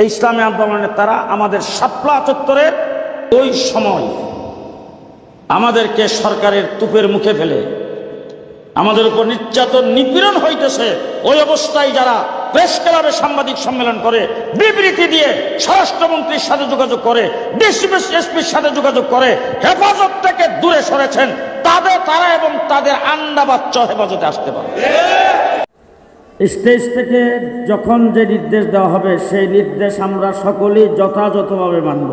এই ইসলামী আন্দোলনের তারা আমাদের শাপলা চত্বরের ওই সময় আমাদেরকে সরকারের তুপের মুখে ফেলে, আমাদের উপর নির্যাতন নিপীড়ন হইতেছে। ওই অবস্থায় যারা প্রেস ক্লাবে সাংবাদিক সম্মেলন করে, বিবৃতি দিয়ে স্বরাষ্ট্রমন্ত্রীর সাথে যোগাযোগ করে এসপির সাথে যোগাযোগ করে, হেফাজত থেকে দূরে সরেছেন, তাদের, তারা এবং তাদের আন্ডা বাচ্চা হেফাজতে আসতে পারে। স্টেজ থেকে যখন যে নির্দেশ দেওয়া হবে, সেই নির্দেশ আমরা সকলেই যথাযথভাবে মানব।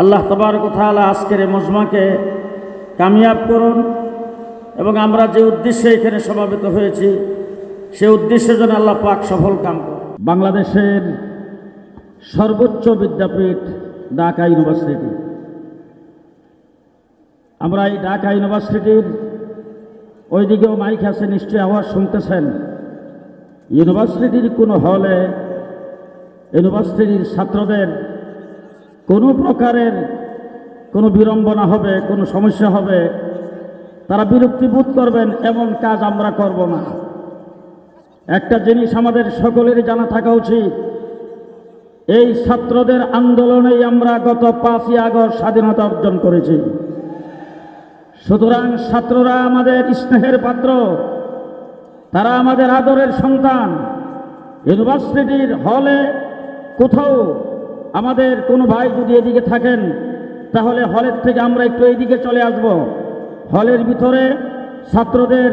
আল্লাহ তবার কথা আজকের মজমাকে কামিয়াব করুন এবং আমরা যে উদ্দেশ্যে এখানে সমাবেত হয়েছি, সে উদ্দেশ্যের জন্য আল্লাহ পাক সফল কাম বাংলাদেশের সর্বোচ্চ বিদ্যাপীঠ ঢাকা ইউনিভার্সিটি। আমরা এই ঢাকা ইউনিভার্সিটির ওইদিকেও মাইক আছে, নিশ্চয়ই আওয়াজ শুনতেছেন। ইউনিভার্সিটির কোনো হলে ইউনিভার্সিটির ছাত্রদের কোনো প্রকারের কোনো বিড়ম্বনা হবে, কোনো সমস্যা হবে, তারা বিরক্তি বোধ করবেন, এমন কাজ আমরা করব না। একটা জিনিস আমাদের সকলেরই জানা থাকা উচিত, এই ছাত্রদের আন্দোলনেই আমরা গত পাঁচই আগস্ট স্বাধীনতা অর্জন করেছি। সুতরাং ছাত্ররা আমাদের স্নেহের পাত্র। তারা আমাদের আদরের সন্তান। ইউনিভার্সিটির হলে কোথাও আমাদের কোনো ভাই যদি এদিকে থাকেন, তাহলে হলের থেকে আমরা একটু এইদিকে চলে আসব। হলের ভিতরে ছাত্রদের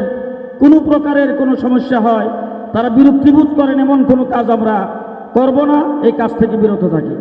কোনো প্রকারের কোনো সমস্যা হয়, তারা বিরক্তিবোধ করেন এমন কোনো কাজ আমরা করব না, এই কাজ থেকে বিরত থাকি।